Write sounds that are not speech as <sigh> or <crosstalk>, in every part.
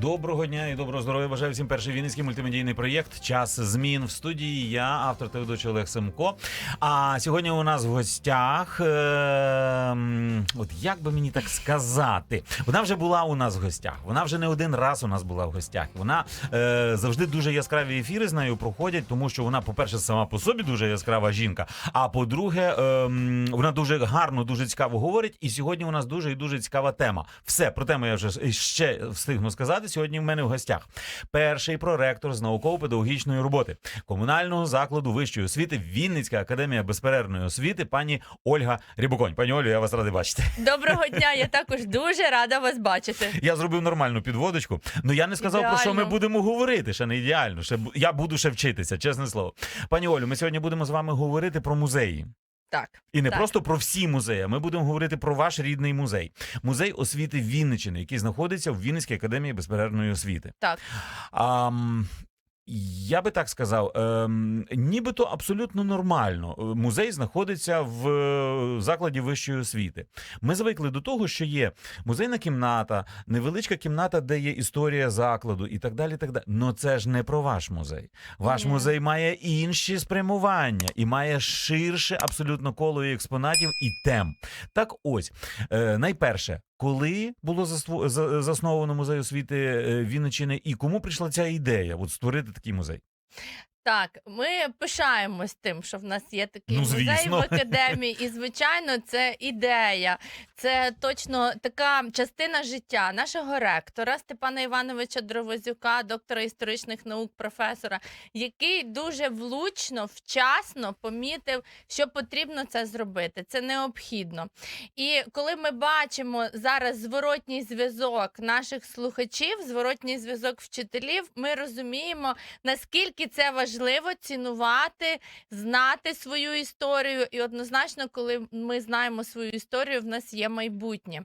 Доброго дня і доброго здоров'я. Бажаю всім перший вінницький мультимедійний проєкт Час змін в студії. Я автор та ведучий Олег Семко. А сьогодні у нас в гостях. Е, от як би мені так сказати, вона вже була у нас в гостях. Вона вже не один раз у нас була в гостях. Вона е, завжди дуже яскраві ефіри з нею проходять, тому що вона, по-перше, сама по собі дуже яскрава жінка. А по-друге, е, вона дуже гарно, дуже цікаво говорить. І сьогодні у нас дуже і дуже цікава тема. Все про тему я вже ще встигну сказати. Сьогодні в мене в гостях перший проректор з науково-педагогічної роботи комунального закладу вищої освіти Вінницька академія безперервної освіти, пані Ольга Рібоконь. Пані Олю, я вас радий бачити. Доброго дня, я також дуже рада вас бачити. Я зробив нормальну підводочку. Ну я не сказав про що ми будемо говорити. Ще не ідеально. Ще я буду ще вчитися, чесне слово. Пані Олю, ми сьогодні будемо з вами говорити про музеї. Так, І не Так. просто про всі музеї. а Ми будемо говорити про ваш рідний музей, музей освіти Вінниччини, який знаходиться в Вінницькій академії безперервної освіти. так. А, я би так сказав, ем, нібито абсолютно нормально. Е, Музей знаходиться в е, закладі вищої освіти. Ми звикли до того, що є музейна кімната, невеличка кімната, де є історія закладу і так далі. Так далі. Но це ж не про ваш музей. Ваш Ні. музей має інші спрямування і має ширше абсолютно коло експонатів і тем. Так ось, е, найперше, коли було засновано музей освіти Вінничини і кому прийшла ця ідея от створити такий музей? Так, ми пишаємось тим, що в нас є такий Ну, музей в <laughs> академії, і звичайно, це ідея. Це точно така частина життя нашого ректора Степана Івановича Дровозюка, доктора історичних наук, професора, який дуже влучно, вчасно помітив, що потрібно це зробити. Це необхідно. І коли ми бачимо зараз зворотній зв'язок наших слухачів, зворотній зв'язок вчителів, ми розуміємо, наскільки це важливо цінувати, знати свою історію. І однозначно, коли ми знаємо свою історію, в нас є майбутнє.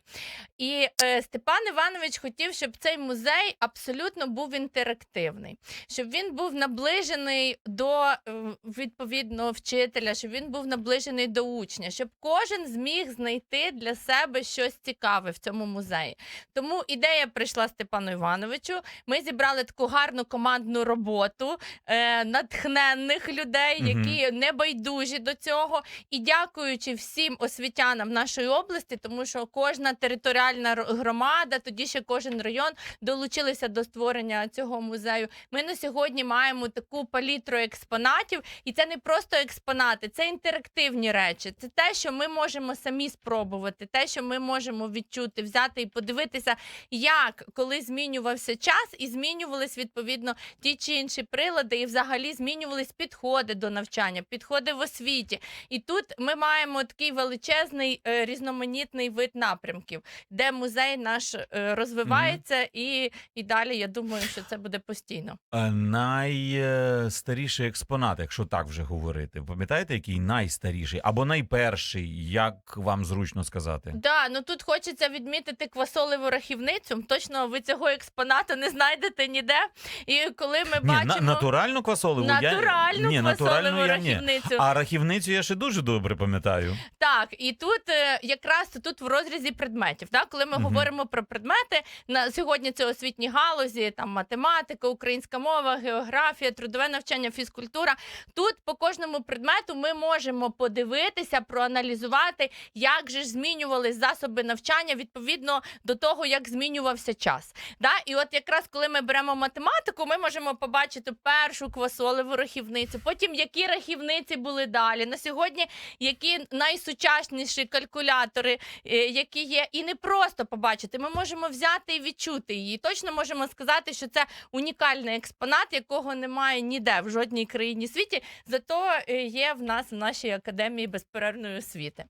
І е, Степан Іванович хотів, щоб цей музей абсолютно був інтерактивний, щоб він був наближений до е, відповідного вчителя, щоб він був наближений до учня, щоб кожен зміг знайти для себе щось цікаве в цьому музеї. Тому ідея прийшла Степану Івановичу. Ми зібрали таку гарну командну роботу е, натхненних людей, які не байдужі до цього. І дякуючи всім освітянам нашої області, тому що кожна територіальна громада, тоді ще кожен район долучилися до створення цього музею. Ми на сьогодні маємо таку палітру експонатів, і це не просто експонати, це інтерактивні речі. Це те, що ми можемо самі спробувати, те, що ми можемо відчути, взяти і подивитися, як коли змінювався час, і змінювались відповідно ті чи інші прилади, і взагалі змінювались підходи до навчання, підходи в освіті. І тут ми маємо такий величезний е, різноманітний вид напрямків, де музей наш е, розвивається, і, і далі я думаю, що це буде постійно. Е, Найстаріший експонат, якщо так вже говорити. Пам'ятаєте, який найстаріший або найперший, як вам зручно сказати? Да, ну тут хочеться відмітити квасолеву рахівницю. Точно ви цього експонату не знайдете ніде. І коли ми Ні, бачимо на, натуральну квасолеву натуральну я... Ні, натуральну я ні. рахівницю. А рахівницю я ще дуже добре пам'ятаю. Так, і тут е, якраз тут в розрізі предметів. Так, коли ми Мгм. говоримо про предмети, на сьогодні це освітні галузі, там математика, українська мова, географія, трудове навчання, фізкультура. Тут по кожному предмету ми можемо подивитися, проаналізувати, як же ж змінювались засоби навчання відповідно до того, як змінювався час. Да? І от якраз коли ми беремо математику, ми можемо побачити першу квасолеву рахівницю, потім які рахівниці були далі. На сьогодні які найсучасніші калькулятори, е, які є, і не просто побачити. Ми можемо взяти і відчути її. Точно можемо сказати, що це унікальний експонат, якого немає ніде в жодній країні світі. Зато е, є в нас в нашій академії безперервної освіти.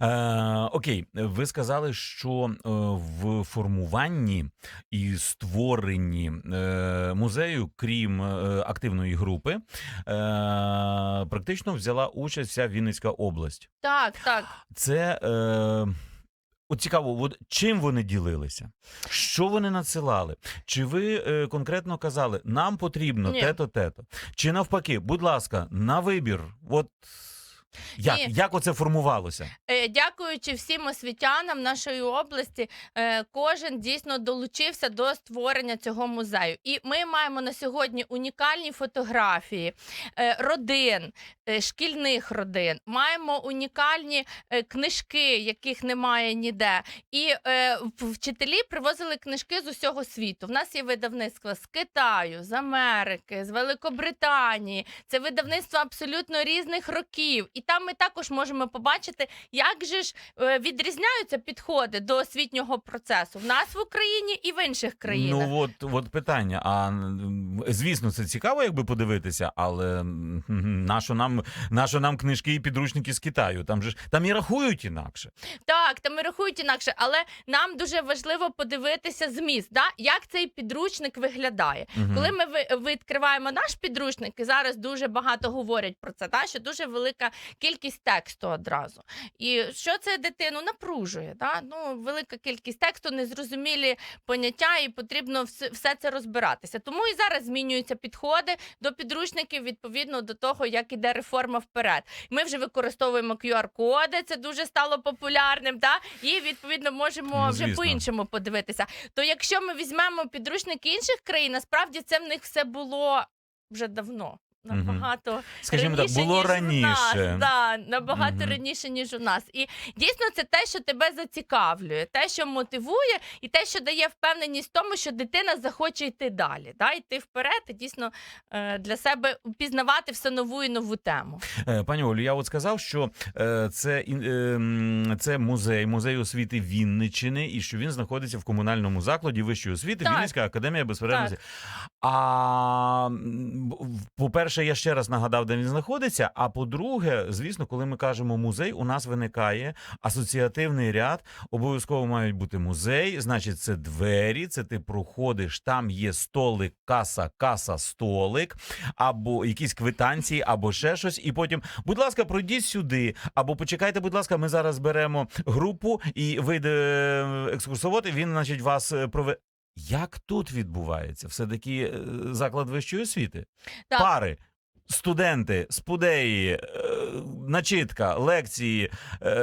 Е, окей, ви сказали, що е, в формуванні і створенні музею, крім активної групи, е, практично взяла участь вся Вінницька область. Так, так. Це е, от цікаво, от чим вони ділилися? Що вони надсилали? Чи ви е, конкретно казали, нам потрібно Ні. те-то, те-то? Чи навпаки, будь ласка, на вибір, от Як, Ні. як оце формувалося? Е, Дякуючи всім освітянам нашої області, е, кожен дійсно долучився до створення цього музею. І ми маємо на сьогодні унікальні фотографії е, родин, шкільних родин. Маємо унікальні книжки, яких немає ніде. І вчителі привозили книжки з усього світу. В нас є видавництва з Китаю, з Америки, з Великобританії. Це видавництва абсолютно різних років. І там ми також можемо побачити, як же ж е, відрізняються підходи до освітнього процесу в нас в Україні і в інших країнах. Ну от, от питання. А звісно, це цікаво, якби подивитися, але нащо нам, нащо нам книжки і підручники з Китаю? Там же ж там і рахують інакше. Так, там і рахують інакше, але нам дуже важливо подивитися зміст, да? як цей підручник виглядає. Мгм. Коли ми ви- відкриваємо наш підручник, і зараз дуже багато говорять про це, та? що дуже велика кількість тексту одразу. І що це дитину напружує? Да? Ну, велика кількість тексту, незрозумілі поняття, і потрібно все, це розбиратися. Тому і зараз змінюються підходи до підручників відповідно до того, як іде реформа вперед. Ми вже використовуємо QR-коди, це дуже стало популярним, та? і відповідно можемо Ну, вже по-іншому подивитися. То якщо ми візьмемо підручники інших країн, насправді це в них все було вже давно. Набагато Скажімо так, було ніж раніше. У нас, да, набагато Мгм. раніше, ніж у нас. І дійсно це те, що тебе зацікавлює, те, що мотивує, і те, що дає впевненість в тому, що дитина захоче йти далі, да, йти вперед і дійсно е, для себе пізнавати все нову і нову тему. Е, Пані Олю, я от сказав, що е, це, це музей, музей освіти Вінниччини, і що він знаходиться в комунальному закладі вищої освіти, Так. Вінницька академія безперервності. А по-перше, я ще раз нагадав, де він знаходиться. А по-друге, звісно, коли ми кажемо музей, у нас виникає асоціативний ряд. Обов'язково мають бути музей. Значить, це двері. Це ти проходиш, там є столик, каса, каса, столик, або якісь квитанції, або ще щось. І потім, будь ласка, пройдіть сюди, або почекайте, будь ласка, ми зараз беремо групу і вийде е, екскурсовод, і він, значить, вас е, прове. Як тут відбувається? Все таки е, заклад вищої освіти? Так. Пари, студенти, спудеї, е, начитка, лекції, е,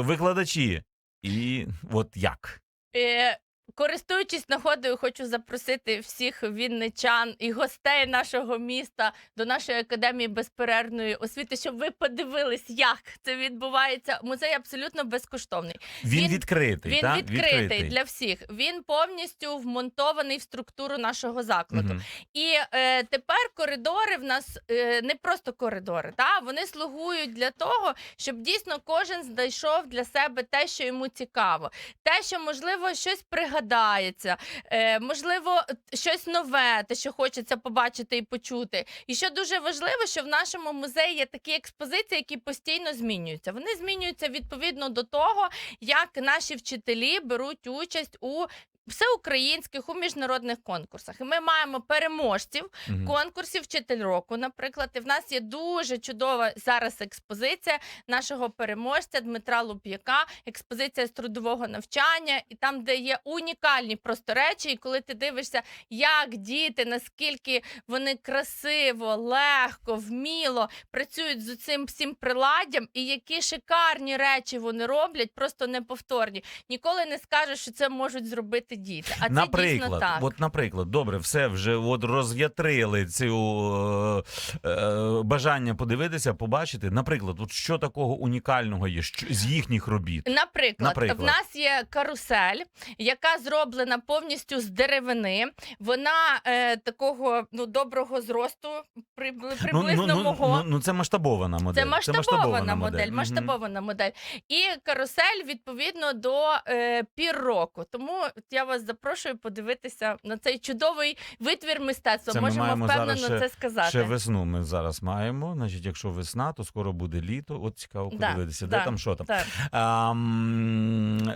викладачі. І от як? Е, Користуючись нагодою, хочу запросити всіх вінничан і гостей нашого міста до нашої академії безперервної освіти, щоб ви подивились, як це відбувається. Музей абсолютно безкоштовний. Він, Він- відкритий. Він та? відкритий, для всіх. Він повністю вмонтований в структуру нашого закладу. Мгм. І е, тепер коридори в нас е, не просто коридори, та вони слугують для того, щоб дійсно кожен знайшов для себе те, що йому цікаво, те, що можливо щось пригадається, е, можливо, щось нове, те, що хочеться побачити і почути. І що дуже важливо, що в нашому музеї є такі експозиції, які постійно змінюються. Вони змінюються відповідно до того, як наші вчителі беруть участь у всеукраїнських у міжнародних конкурсах. І ми маємо переможців Мгм. конкурсів вчитель року. Наприклад, і в нас є дуже чудова зараз експозиція нашого переможця Дмитра Луп'яка, експозиція з трудового навчання, і там, де є унікальні просто речі, і коли ти дивишся, як діти, наскільки вони красиво, легко, вміло працюють з цим всім приладдям, і які шикарні речі вони роблять, просто неповторні. Ніколи не скажеш, що це можуть зробити діти. А це дійсно наприклад, так. от, наприклад, добре, все вже от роз'ятрили цю е, е, бажання подивитися, побачити. Наприклад, от що такого унікального є що, з їхніх робіт? Наприклад, Наприклад. в нас є карусель, яка зроблена повністю з деревини. Вона е, такого ну доброго зросту, прибли- приблизно ну, ну, мого. ну, ну, це масштабована модель. Це масштабована модель, Мгм. масштабована модель. І карусель відповідно до е, півроку. Тому я вас запрошую подивитися на цей чудовий витвір мистецтва. Це Можемо маємо впевнено зараз це сказати. Ще весну ми зараз маємо. Значить, якщо весна, то скоро буде літо. От цікаво Да, подивитися, да, де там що там. Так. А,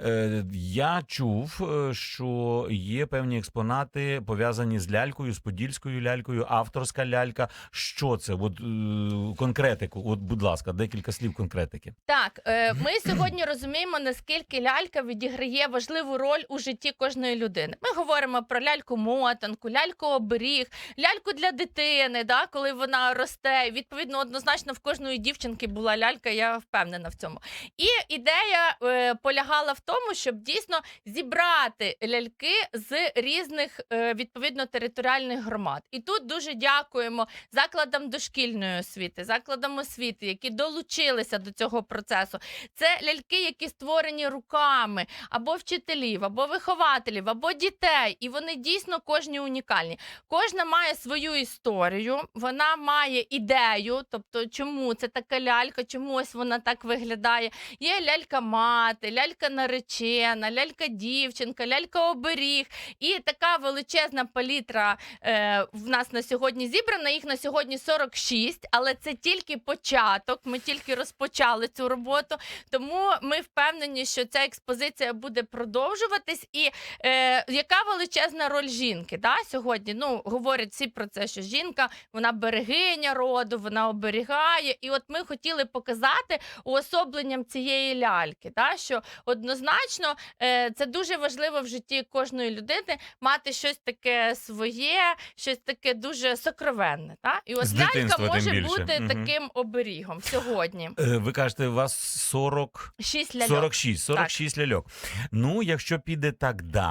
е, я чув, е, що є певні експонати пов'язані з лялькою, з подільською лялькою, авторська лялька. Що це? От е, конкретику. От, будь ласка, декілька слів конкретики. Так, е, ми сьогодні розуміємо, наскільки лялька відіграє важливу роль у житті кожного. Кожної людини. Ми говоримо про ляльку мотанку, ляльку оберіг, ляльку для дитини, да, коли вона росте. Відповідно, однозначно в кожної дівчинки була лялька, я впевнена в цьому. І ідея е, полягала в тому, щоб дійсно зібрати ляльки з різних е, відповідно територіальних громад. І тут дуже дякуємо закладам дошкільної освіти, закладам освіти, які долучилися до цього процесу. Це ляльки, які створені руками або вчителів, або вихователів, або дітей. І вони дійсно кожні унікальні. Кожна має свою історію, вона має ідею, тобто чому це така лялька, чому ось вона так виглядає. Є лялька мати, лялька наречена, лялька дівчинка, лялька оберіг. І така величезна палітра е, в нас на сьогодні зібрана. Їх на сьогодні 46, але це тільки початок. Ми тільки розпочали цю роботу. Тому ми впевнені, що ця експозиція буде продовжуватись. І е, яка величезна роль жінки? Да, сьогодні ну говорять всі про це, що жінка вона берегиня роду, вона оберігає. І от ми хотіли показати уособленням цієї ляльки, да, що однозначно е, це дуже важливо в житті кожної людини мати щось таке своє, щось таке дуже сокровенне. Та? І от З лялька дитинства тим може більше. бути Мгм. таким оберігом сьогодні. Е, Ви кажете, у вас 40... Шість ляльок. 46, 46 ляльок. Ну, якщо піде так далі,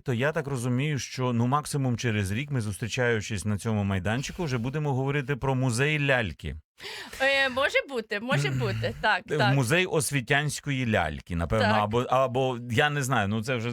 то я так розумію, що ну максимум через рік ми зустрічаючись на цьому майданчику, вже будемо говорити про музей ляльки. Е, може бути, може бути. Так, Е, так. Музей освітянської ляльки, напевно, Так. або або я не знаю. Ну це вже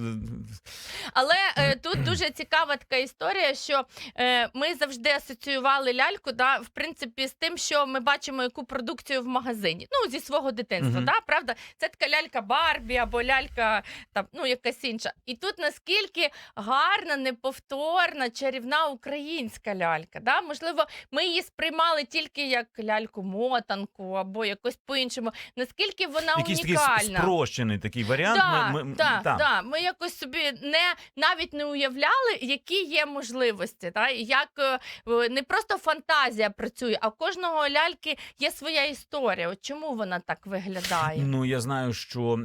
Але е, тут дуже цікава така історія, що е, ми завжди асоціювали ляльку, да, в принципі, з тим, що ми бачимо яку продукцію в магазині. Ну, зі свого дитинства, Мгм. да, правда? Це така лялька Барбі або лялька там, ну, якась інша. І тут наскільки гарна, неповторна, чарівна українська лялька. Да? Можливо, ми її сприймали тільки як ляльку-мотанку або якось по-іншому. Наскільки вона якийсь такий унікальна. спрощений такий варіант. Так, Ми- ми- так, та. так. Ми якось собі не навіть не уявляли, які є можливості. Та? Як е, не просто фантазія працює, а в кожного ляльки є своя історія. От чому вона так виглядає? Ну я знаю, що е,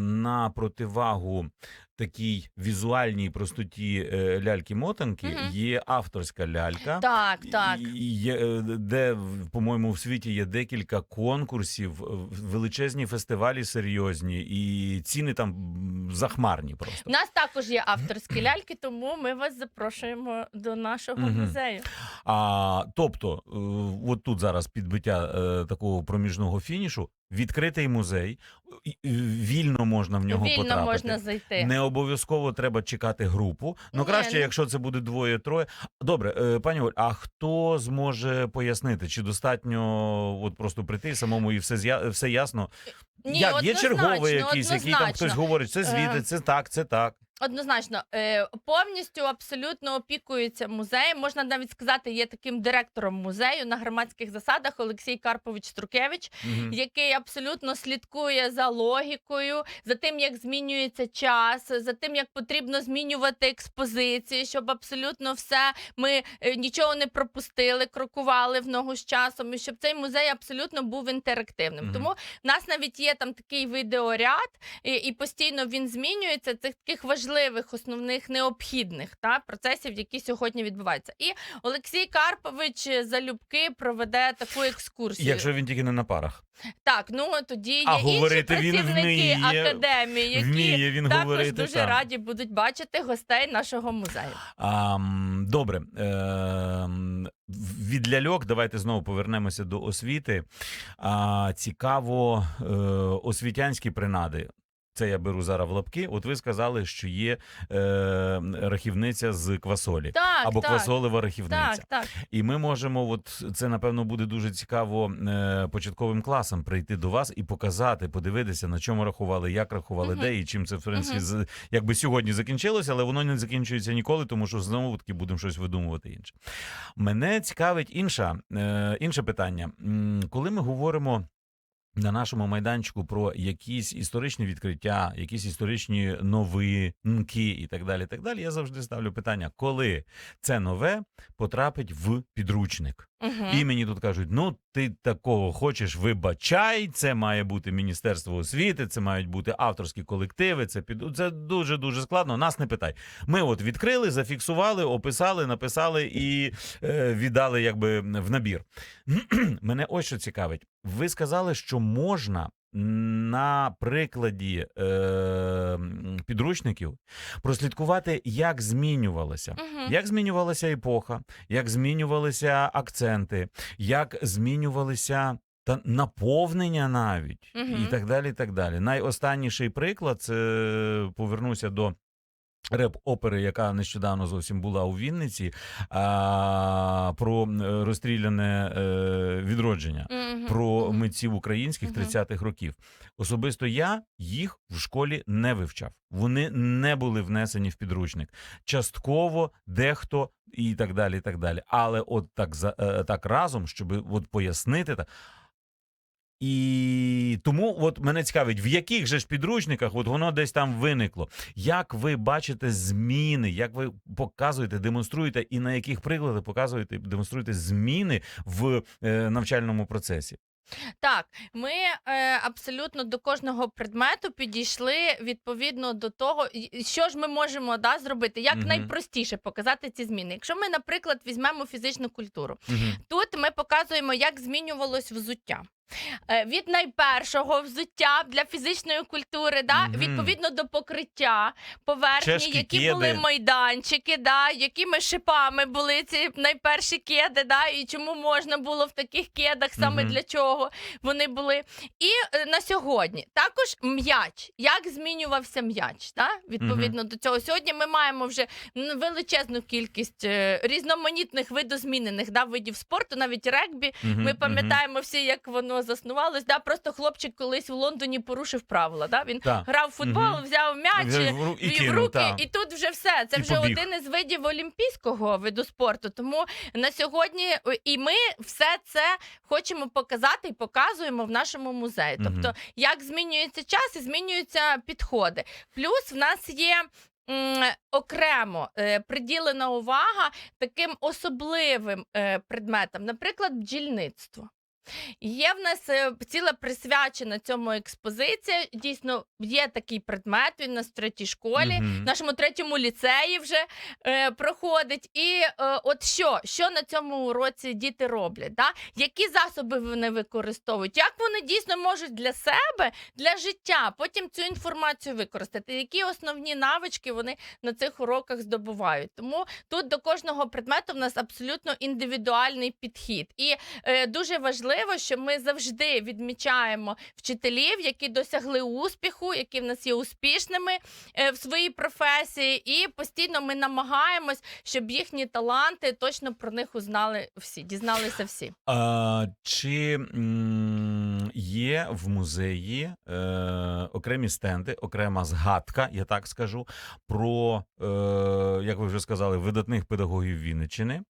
на противагу такій візуальній простоті е, ляльки-мотанки Мгм. є авторська лялька. Так, так. Є, е, де, в- по-моєму, в світі є декілька конкурсів, величезні фестивалі серйозні, і ціни там захмарні просто. У нас також є авторські ляльки, тому ми вас запрошуємо до нашого Мгм. музею. А, тобто, е, от тут зараз підбиття такого проміжного фінішу, відкритий музей, вільно можна в нього Вільно потрапити. можна зайти. Не обов'язково треба чекати групу. Ну Ні, краще, ну- якщо це буде двоє-троє. Добре, е, пані Оль, а хто зможе пояснити, чи достатньо от просто прийти самому і все зя... все ясно? Ні, Як є черговий якийсь, який там хтось говорить, це звідти, Е, це так, це так. Однозначно, е, повністю абсолютно опікується музеєм. Можна навіть сказати, є таким директором музею на громадських засадах Олексій Карпович Струкевич, Мгм. який абсолютно слідкує за логікою, за тим, як змінюється час, за тим, як потрібно змінювати експозиції, щоб абсолютно все ми е, нічого не пропустили, крокували в ногу з часом, і щоб цей музей абсолютно був інтерактивним. Мгм. Тому в нас навіть є там такий відеоряд, і, і постійно він змінюється. Цих таких важливих, основних, необхідних та процесів, які сьогодні відбуваються. І Олексій Карпович залюбки проведе таку екскурсію. Якщо він тільки не на парах. Так, ну тоді є А інші говорити він працівники вміє, академії, які Вміє він також говорити. дуже так. раді будуть бачити гостей нашого музею. А, добре. Е, від ляльок давайте знову повернемося до освіти. А, цікаво, е, освітянські принади. Це я беру зараз в лапки. От ви сказали, що є е, рахівниця з квасолі. Так, Або так, квасолева рахівниця. так, так. І ми можемо, от це напевно буде дуже цікаво е, початковим класам прийти до вас і показати, подивитися, на чому рахували, як рахували, Мгм. де і чим це в принципі з якби сьогодні закінчилося, але воно не закінчується ніколи, тому що знову таки будемо щось видумувати інше. Мене цікавить інша, е, інше питання. Коли ми говоримо. На нашому майданчику про якісь історичні відкриття, якісь історичні новинки і так далі. Так далі. Я завжди ставлю питання, коли це нове потрапить в підручник. Мгм. І мені тут кажуть: ну ти такого хочеш, вибачай, це має бути Міністерство освіти, це мають бути авторські колективи. Це під це дуже дуже складно. Нас не питай. Ми от відкрили, зафіксували, описали, написали і е, віддали якби в набір. <clears throat> Мене ось що цікавить. Ви сказали, що можна. На прикладі е, підручників прослідкувати, як змінювалося. угу. Як змінювалася епоха, як змінювалися акценти, як змінювалися та наповнення навіть, Мгм. і так далі. і так далі. Найостанніший приклад це повернуся до. Реп-опери, яка нещодавно зовсім була у Вінниці, а, про розстріляне е, відродження, Мгм. про митців українських Мгм. 30-х років. Особисто я їх в школі не вивчав. Вони не були внесені в підручник. Частково, дехто і так далі. і так далі. Але от так, за- е, так разом, щоб от пояснити так. І тому от мене цікавить, в яких же ж підручниках от воно десь там виникло. Як ви бачите зміни, як ви показуєте, демонструєте, і на яких прикладах показуєте, демонструєте зміни в е, навчальному процесі? Так, ми е, абсолютно до кожного предмету підійшли відповідно до того, що ж ми можемо да, зробити, як Мгм. найпростіше показати ці зміни. Якщо ми, наприклад, візьмемо фізичну культуру, Угу. тут ми показуємо, як змінювалось взуття. Е, Від найпершого взуття для фізичної культури, да, Мгм. відповідно до покриття поверхні, Чешки, які були майданчики, да, якими шипами були ці найперші кеди, да, і чому можна було в таких кедах, саме Мгм. для чого вони були. І е, на сьогодні також м'яч. Як змінювався м'яч? Да? Відповідно до цього. Сьогодні ми маємо вже величезну кількість е, різноманітних видозмінених да, видів спорту, навіть регбі. Ми пам'ятаємо всі, як воно заснувалось. Да? Просто хлопчик колись в Лондоні порушив правила. Да? Він Так. грав в футбол, Мгм. взяв м'яч. Ру- і І, в руки, та. і тут вже все. Це І вже побіг. один із видів олімпійського виду спорту. Тому на сьогодні і ми все це хочемо показати і показуємо в нашому музеї. Тобто, як змінюється час і змінюються підходи. Плюс в нас є. Окремо е, приділена увага таким особливим е, предметам, наприклад, бджільництво. Є в нас е, ціла присвячена цьому експозиція. Дійсно, є такий предмет. Він у нас в третій школі, в нашому третьому ліцеї вже е, проходить. І е, от що, що на цьому уроці діти роблять? Да? Які засоби вони використовують? Як вони дійсно можуть для себе, для життя потім цю інформацію використати? Які основні навички вони на цих уроках здобувають? Тому тут до кожного предмету в нас абсолютно індивідуальний підхід. І е, дуже важливо, що ми завжди відмічаємо вчителів, які досягли успіху, які в нас є успішними е, в своїй професії, і постійно ми намагаємось, щоб їхні таланти точно про них узнали всі, дізналися всі. А, чи є в музеї е, окремі стенди, окрема згадка, я так скажу, про, е, як ви вже сказали, видатних педагогів Вінниччини?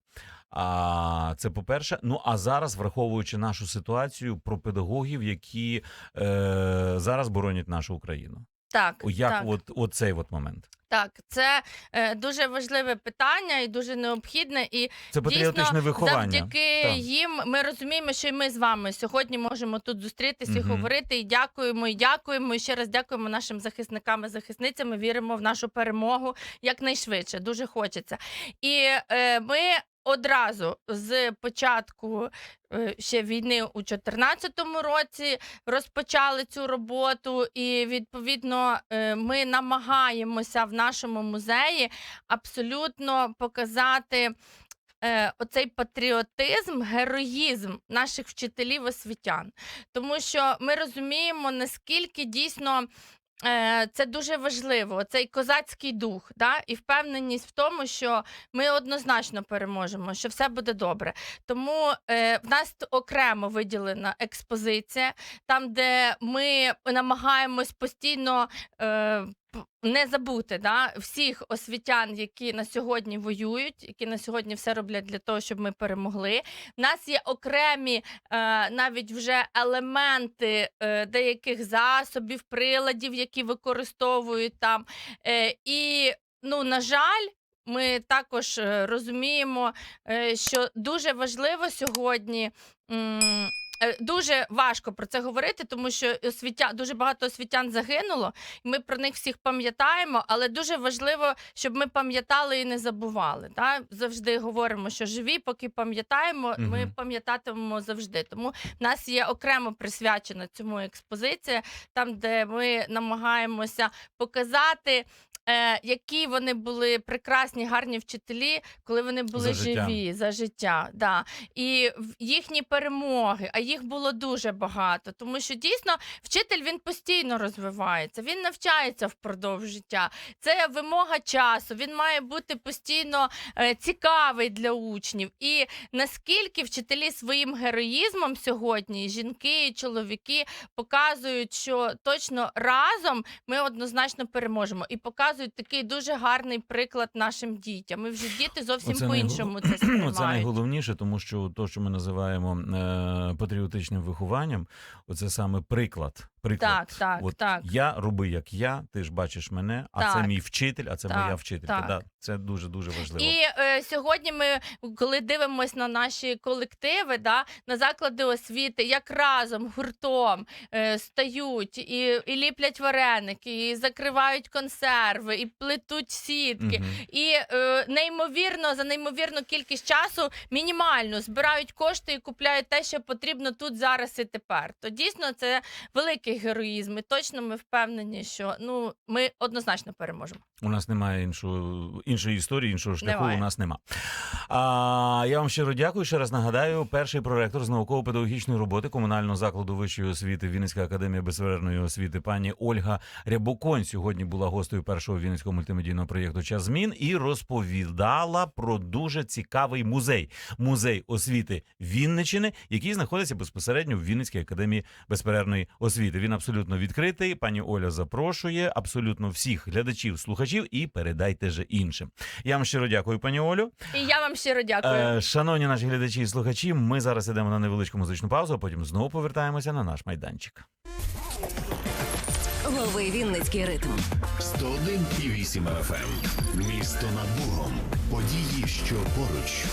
А це по-перше. Ну а зараз, враховуючи нашу ситуацію, про педагогів, які е, зараз боронять нашу Україну. Так, Як так. от, от цей от момент? Так, це е, дуже важливе питання і дуже необхідне. І Це патріотичне виховання. завдяки Так. їм ми розуміємо, що і ми з вами сьогодні можемо тут зустрітися і говорити. І дякуємо, і дякуємо. І ще раз дякуємо нашим захисникам і захисницям. Віримо в нашу перемогу якнайшвидше. Дуже хочеться. І е, ми. Одразу з початку е, ще війни у 2014 році розпочали цю роботу, і відповідно е, ми намагаємося в нашому музеї абсолютно показати. е, Оцей патріотизм, героїзм наших вчителів освітян, тому що ми розуміємо, наскільки дійсно це дуже важливо. Цей козацький дух, да? і впевненість в тому, що ми однозначно переможемо, що все буде добре. Тому е, в нас окремо виділена експозиція, там, де ми намагаємось постійно. Е, не забути да, всіх освітян, які на сьогодні воюють, які на сьогодні все роблять для того, щоб ми перемогли. У нас є окремі е, навіть вже елементи е, деяких засобів, приладів, які використовують там. Е, і, ну, на жаль, ми також е, розуміємо, е, що дуже важливо сьогодні. Дуже важко про це говорити, тому що освітя дуже багато освітян загинуло, і ми про них всіх пам'ятаємо. Але дуже важливо, щоб ми пам'ятали і не забували. Та? Завжди говоримо, що живі, поки пам'ятаємо, ми пам'ятатимемо завжди. Тому в нас є окремо присвячена цьому експозиція, там, де ми намагаємося показати. Е, які вони були прекрасні, гарні вчителі, коли вони були За живі за життя. Да. І їхні перемоги, а їх було дуже багато. Тому що дійсно вчитель він постійно розвивається, він навчається впродовж життя. Це вимога часу. Він має бути постійно е, цікавий для учнів. І наскільки вчителі своїм героїзмом сьогодні, жінки і чоловіки показують, що точно разом ми однозначно переможемо і показують такий дуже гарний приклад нашим дітям. І вже діти зовсім Оце по-іншому це <clears throat> сприймають. Це найголовніше, тому що то, що ми називаємо е, патріотичним вихованням, оце саме приклад. приклад. Так, так, От так. Я роби як я, ти ж бачиш мене, а це мій вчитель, а це Так, моя вчителька. так. Да, це дуже дуже важливо. І е, сьогодні ми, коли дивимося на наші колективи, да, на заклади освіти, як разом гуртом е, стають і, і ліплять вареники, і закривають консерви, і плетуть сітки. Мгм. І е, неймовірно за неймовірну кількість часу мінімально збирають кошти і купляють те, що потрібно тут зараз і тепер. То дійсно це великий героїзм. І точно ми впевнені, що ну ми однозначно переможемо. У нас немає іншого, іншої історії, іншого шляху Немає. у нас нема. А, я вам щиро дякую. Ще раз нагадаю, перший проректор з науково-педагогічної роботи комунального закладу вищої освіти Вінницька академія безперервної освіти пані Ольга Рябоконь сьогодні була гостею першого вінницького мультимедійного проєкту Час змін і розповідала про дуже цікавий музей музей освіти Вінничини, який знаходиться безпосередньо в Вінницькій академії безперервної освіти. Він абсолютно відкритий. Пані Оля запрошує абсолютно всіх глядачів, слухачів і передайте же іншим. Я вам щиро дякую, пані Олю. І я вам щиро дякую. Е, шановні наші глядачі і слухачі, ми зараз ідемо на невеличку музичну паузу, а потім знову повертаємося на наш майданчик. Лови Вінницький ритм. 101,8 FM. Місто над Богом. Події, що поруч.